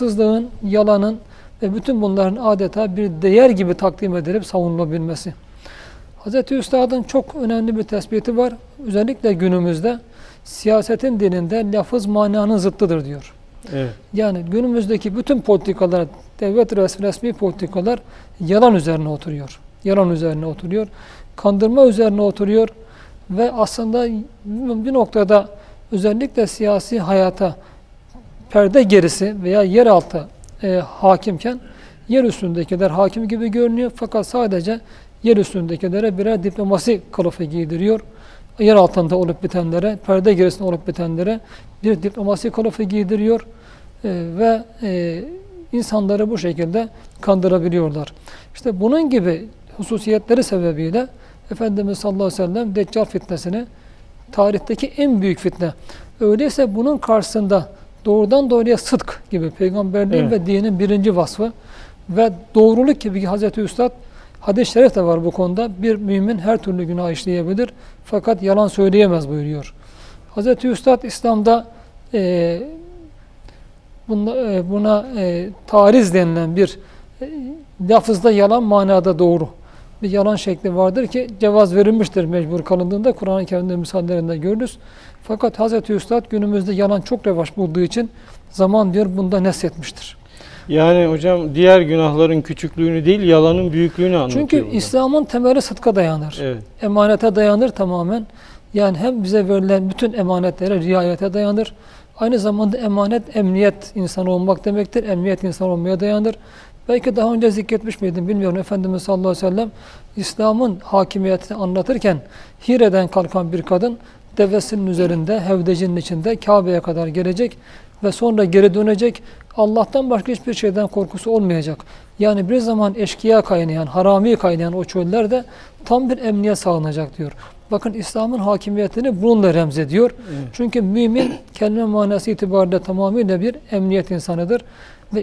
haksızlığın, yalanın ve bütün bunların adeta bir değer gibi takdim edilip savunulabilmesi. Hz. Üstad'ın çok önemli bir tespiti var. Özellikle günümüzde siyasetin dilinde lafız mananın zıttıdır diyor. Evet. Yani günümüzdeki bütün politikalar, devlet resmi, resmi politikalar yalan üzerine oturuyor. Yalan üzerine oturuyor. Kandırma üzerine oturuyor. Ve aslında bir noktada özellikle siyasi hayata perde gerisi veya yeraltı e, hakimken yer üstündekiler hakim gibi görünüyor. Fakat sadece yer üstündekilere birer diplomasi kılıfı giydiriyor. Yer altında olup bitenlere, perde gerisinde olup bitenlere bir diplomasi kılıfı giydiriyor. E, ve e, insanları bu şekilde kandırabiliyorlar. İşte bunun gibi hususiyetleri sebebiyle Efendimiz sallallahu aleyhi ve sellem Deccal fitnesini tarihteki en büyük fitne. Öyleyse bunun karşısında doğrudan doğruya sıdk gibi peygamberliğin Evet. ve dinin birinci vasfı ve doğruluk gibi Hazreti Üstad hadis-i şerif de var bu konuda. Bir mümin her türlü günah işleyebilir fakat yalan söyleyemez buyuruyor. Hazreti Üstad İslam'da e, buna, e, buna e, tariz denilen bir e, lafızda yalan manada doğru bir yalan şekli vardır ki cevaz verilmiştir mecbur kalındığında Kur'an-ı Kerim'de misallerinde görürüz. Fakat Hazreti Üstad günümüzde yalan çok revaç bulduğu için zaman diyor bunda nesletmiştir. Yani hocam diğer günahların küçüklüğünü değil yalanın büyüklüğünü anlatıyor. Çünkü burada. İslam'ın temeli sıdka dayanır. Evet. Emanete dayanır tamamen. Yani hem bize verilen bütün emanetlere riayete dayanır. Aynı zamanda emanet emniyet insanı olmak demektir. Emniyet insan olmaya dayanır. Belki daha önce zikretmiş miydim bilmiyorum. Efendimiz sallallahu aleyhi ve sellem İslam'ın hakimiyetini anlatırken Hire'den kalkan bir kadın devesinin üzerinde, hevdecinin içinde Kabe'ye kadar gelecek ve sonra geri dönecek. Allah'tan başka hiçbir şeyden korkusu olmayacak. Yani bir zaman eşkıya kaynayan, harami kaynayan o çöllerde tam bir emniyet sağlanacak diyor. Bakın İslam'ın hakimiyetini bununla remzediyor. Evet. Çünkü mümin kelime manası itibariyle tamamıyla bir emniyet insanıdır. Ve